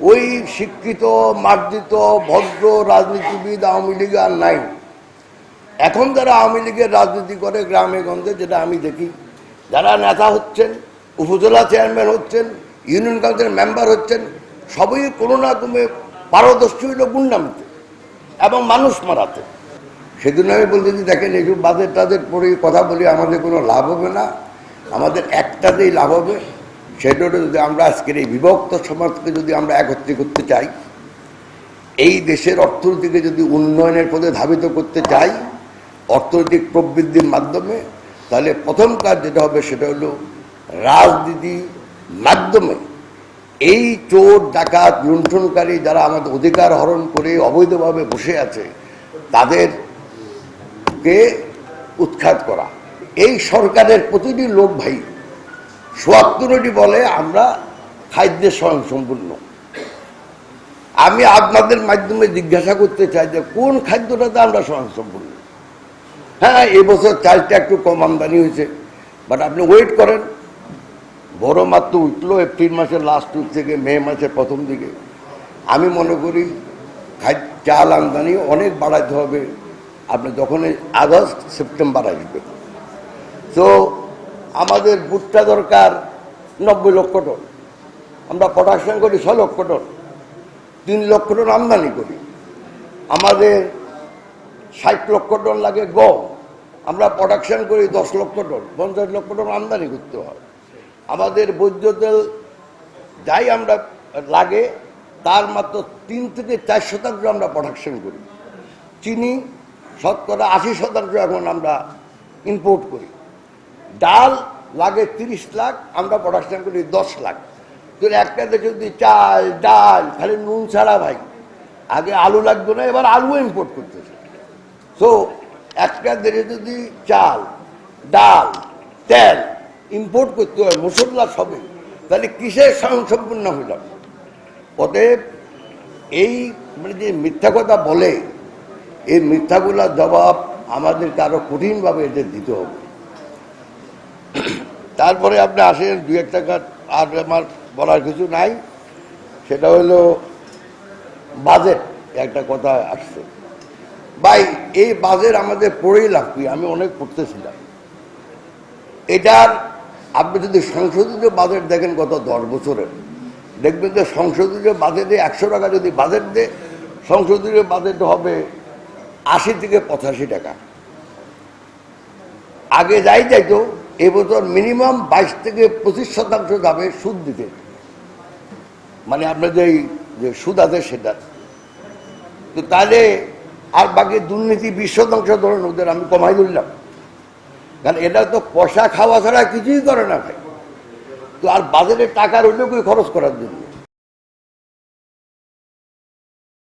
ওই শিক্ষিত, মার্জিত, ভদ্র রাজনীতিবিদ আওয়ামী লীগ আর নাই। এখন যারা আওয়ামী লীগের রাজনীতি করে গ্রামে গঞ্জে, যেটা আমি দেখি, যারা নেতা হচ্ছেন, উপজেলা চেয়ারম্যান হচ্ছেন, ইউনিয়ন কাউন্সিলের মেম্বার হচ্ছেন, সবই কোনো না কোনো পারদর্শী হইল গুন্ডামিতে এবং মানুষ মারাতে। সেদিন আমি বলতেছি দেখেন, এইসব বাজেট টাজেট পড়ে কথা বলি, আমাদের কোনো লাভ হবে না। আমাদের একটাতেই লাভ হবে। সেটা যদি আমরা আজকের এই বিভক্ত সমাজকে যদি আমরা একত্রে করতে চাই, এই দেশের অর্থনীতিকে যদি উন্নয়নের পথে ধাবিত করতে চাই, অর্থনৈতিক প্রবৃদ্ধির মাধ্যমে, তাহলে প্রথম কাজ যেটা হবে সেটা হলো রাজনীতি মাধ্যমে এই চোর, ডাকাত, লুণ্ঠনকারী যারা আমাদের অধিকার হরণ করে অবৈধভাবে বসে আছে, তাদেরকে উৎখাত করা। এই সরকারের প্রতিটি লোক ভাই সোয়াত্তরটি বলে আমরা খাদ্যে স্বয়ংসম্পূর্ণ। আমি আপনাদের মাধ্যমে জিজ্ঞাসা করতে চাই যে কোন খাদ্যটাতে আমরা স্বয়ংসম্পূর্ণ? হ্যাঁ এবছর চালটা একটু কম আমদানি হয়েছে বাট আপনি ওয়েট করেন। বড় মাত্র উঠল, এপ্রিল মাসের লাস্ট উইক থেকে, মে মাসের প্রথম দিকে। আমি মনে করি চাল আমদানি অনেক বাড়াতে হবে। আপনি যখন আগস্ট, সেপ্টেম্বর আসবে তো আমাদের ভুট্টা দরকার নব্বই লক্ষ টন। আমরা প্রোডাকশন করি ছ লক্ষ টন। তিন লক্ষ টন আমদানি করি। আমাদের ষাট লক্ষ টন লাগে গম। আমরা প্রোডাকশন করি দশ লক্ষ টন, পঞ্চাশ লক্ষ টন আমদানি করতে হয়। আমাদের বৈদ্য তেল যাই আমরা লাগে, তার মাত্র তিন থেকে চার শতাংশ আমরা প্রোডাকশন করি। চিনি শতকরা আশি শতাংশ এখন আমরা ইম্পোর্ট করি। ডাল লাগে তিরিশ লাখ, আমরা প্রোডাকশন করি দশ লাখ। তো একটা দেশে যদি চাল, ডাল, খালি নুন ছাড়া ভাই, আগে আলু লাগতো না, এবার আলু ইম্পোর্ট করতেছে। সো একটা দেশে যদি চাল, ডাল, তেল ইম্পোর্ট করতে হয় মশলা সবে তাহলে কিসের স্বয়ংসম্পূর্ণ হইলাম অতএব এই মানে যে মিথ্যা কথা বলে, এই মিথ্যাগুলোর জবাব আমাদেরকে আরও কঠিনভাবে এদের দিতে হবে। তারপরে আপনি আসেন দু এক টাকা আর আমার বলার কিছু নাই। সেটা হলো, বাজেট একটা কথা আসছে। ভাই, এই বাজেট আমাদের পড়েই লাগবে আমি অনেক পড়তেছিলাম। এটার, আপনি যদি সংশোধিত বাজেট দেখেন গত দশ বছরের দেখবেন যে সংশোধিত বাজেটে একশো টাকা যদি বাজেট দেয়, সংশোধিত বাজেট হবে আশি থেকে পঁচাশি টাকা। আগে যাই যাইতো এবছর মিনিমাম বাইশ থেকে পঁচিশ শতাংশ যাবে সুদ দিতে। মানে আপনার যে সুদ আছে সেটা। তো তাহলে আর বাকি দুর্নীতি বিশ শতাংশ ধরেন, ওদের আমি কমাই ধরলাম। কারণ এটা তো পয়সা খাওয়া ছাড়া কিছুই করে না ভাই। তো আর বাজারে টাকা রইল কি খরচ করার জন্য?